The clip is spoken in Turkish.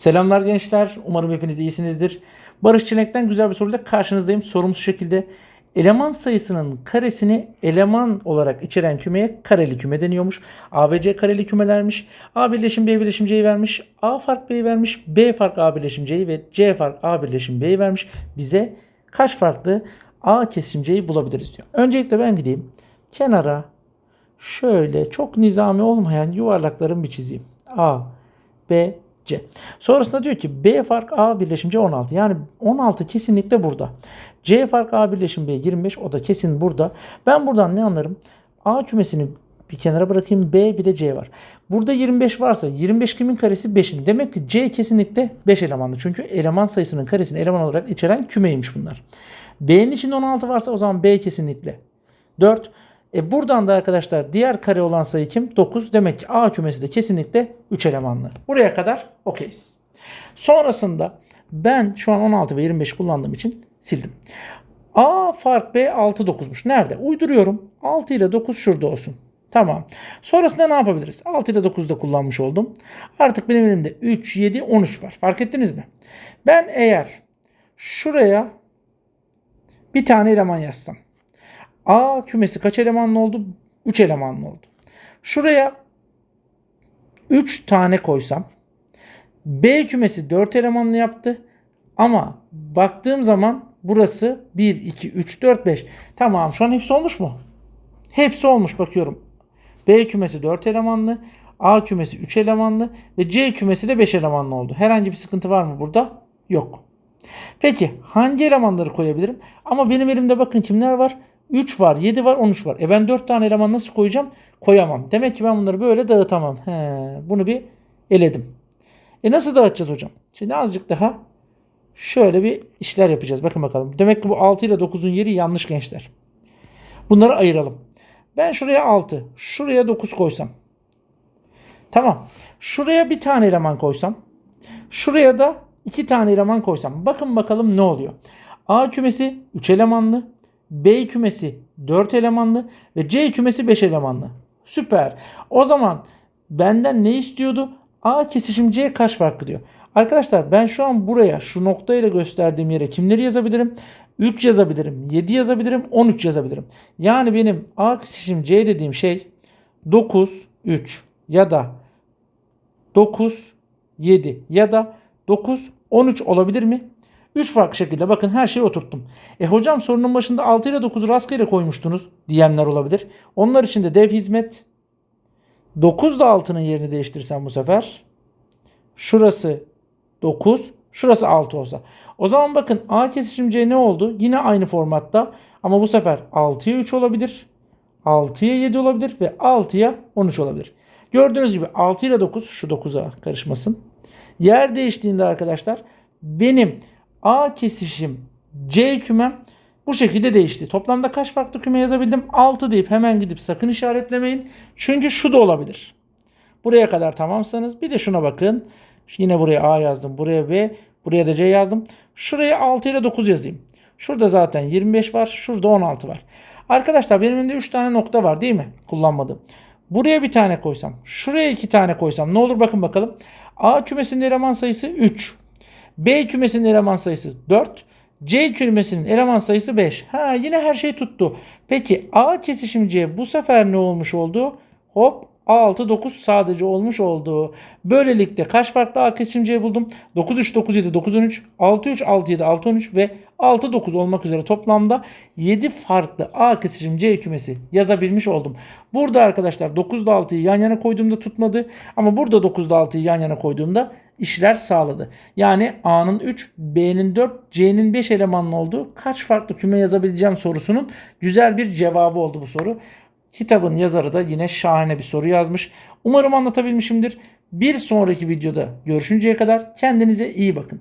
Selamlar gençler. Umarım hepiniz iyisinizdir. Barış Çilek'ten güzel bir soruyla karşınızdayım. Sorumuz şu şekilde. Eleman sayısının karesini eleman olarak içeren kümeye kareli küme deniyormuş. ABC kareli kümelermiş. A birleşim B birleşim C'yi vermiş. A fark B'yi vermiş. B fark A birleşim C'yi ve C fark A birleşim B'yi vermiş. Bize kaç farklı A kesim C'yi bulabiliriz diyor. Öncelikle ben gideyim. Kenara şöyle çok nizami olmayan yuvarlakların bir çizeyim. A, B, C. Sonrasında diyor ki B fark A birleşim C 16. Yani 16 kesinlikle burada. C fark A birleşim B 25 o da kesin burada. Ben buradan ne anlarım? A kümesini bir kenara bırakayım. B bir de C var. Burada 25 varsa 25 kimin karesi? 5'in. Demek ki C kesinlikle 5 elemanlı. Çünkü eleman sayısının karesini eleman olarak içeren kümeymiş bunlar. B'nin içinde 16 varsa o zaman B kesinlikle 4. E buradan da arkadaşlar diğer kare olan sayı kim? 9. Demek ki A kümesi de kesinlikle 3 elemanlı. Buraya kadar okeyiz. Sonrasında ben şu an 16 ve 25 kullandığım için sildim. A fark B 6 9'muş. Nerede? Uyduruyorum. 6 ile 9 şurada olsun. Tamam. Sonrasında ne yapabiliriz? 6 ile 9'u da kullanmış oldum. Artık benim elimde 3, 7, 13 var. Fark ettiniz mi? Ben eğer şuraya bir tane eleman yazsam. A kümesi kaç elemanlı oldu? 3 elemanlı oldu. Şuraya 3 tane koysam B kümesi 4 elemanlı yaptı. Ama baktığım zaman burası 1, 2, 3, 4, 5. Tamam şu an hepsi olmuş mu? Hepsi olmuş bakıyorum. B kümesi 4 elemanlı. A kümesi 3 elemanlı. Ve C kümesi de 5 elemanlı oldu. Herhangi bir sıkıntı var mı burada? Yok. Peki hangi elemanları koyabilirim? Ama benim elimde bakın kimler var? 3 var, 7 var, 13 var. E ben 4 tane eleman nasıl koyacağım? Koyamam. Demek ki ben bunları böyle dağıtamam. He, bunu bir eledim. E nasıl dağıtacağız hocam? Şimdi azıcık daha şöyle bir işler yapacağız. Bakın bakalım. Demek ki bu 6 ile 9'un yeri yanlış gençler. Bunları ayıralım. Ben şuraya 6, şuraya 9 koysam. Tamam. Şuraya bir tane eleman koysam. Şuraya da iki tane eleman koysam. Bakın bakalım ne oluyor. A kümesi 3 elemanlı. B kümesi 4 elemanlı. Ve C kümesi 5 elemanlı. Süper. O zaman benden ne istiyordu? A kesişim C kaç farklı diyor. Arkadaşlar ben şu an buraya şu noktayla gösterdiğim yere kimleri yazabilirim? 3 yazabilirim, 7 yazabilirim, 13 yazabilirim. Yani benim A kesişim C dediğim şey 9, 3 ya da 9, 7 ya da 9, 13 olabilir mi? 3 farklı şekilde bakın her şeyi oturttum. E hocam sorunun başında 6 ile 9'u rastgele koymuştunuz diyenler olabilir. Onlar için de dev hizmet 9 da 6'nın yerini değiştirsem bu sefer şurası 9 şurası 6 olsa. O zaman bakın A kesişim C ne oldu? Yine aynı formatta ama bu sefer 6'ya 3 olabilir. 6'ya 7 olabilir ve 6'ya 13 olabilir. Gördüğünüz gibi 6 ile 9 şu 9'a karışmasın. Yer değiştiğinde arkadaşlar benim A kesişim C kümem bu şekilde değişti. Toplamda kaç farklı küme yazabildim? 6 deyip hemen gidip sakın işaretlemeyin. Çünkü şu da olabilir. Buraya kadar tamamsanız bir de şuna bakın. Yine buraya A yazdım. Buraya B. Buraya da C yazdım. Şuraya 6 ile 9 yazayım. Şurada zaten 25 var. Şurada 16 var. Arkadaşlar benim elimde 3 tane nokta var değil mi? Kullanmadım. Buraya bir tane koysam. Şuraya 2 tane koysam. Ne olur bakın bakalım. A kümesinin eleman sayısı 3. B kümesinin eleman sayısı 4. C kümesinin eleman sayısı 5. Ha yine her şey tuttu. Peki A kesişim C bu sefer ne olmuş oldu? Hop 6 9 sadece olmuş oldu. Böylelikle kaç farklı A kesişim C buldum? 9 3 9 7 9 13 6 3 6 7 6 13 ve 6 9 olmak üzere toplamda 7 farklı A kesişim C kümesi yazabilmiş oldum. Burada arkadaşlar 9 ile 6'yı yan yana koyduğumda tutmadı ama burada 9 ile 6'yı yan yana koyduğumda işler sağladı. Yani A'nın 3, B'nin 4, C'nin 5 elemanlı olduğu kaç farklı küme yazabileceğim sorusunun güzel bir cevabı oldu bu soru. Kitabın yazarı da yine şahane bir soru yazmış. Umarım anlatabilmişimdir. Bir sonraki videoda görüşünceye kadar kendinize iyi bakın.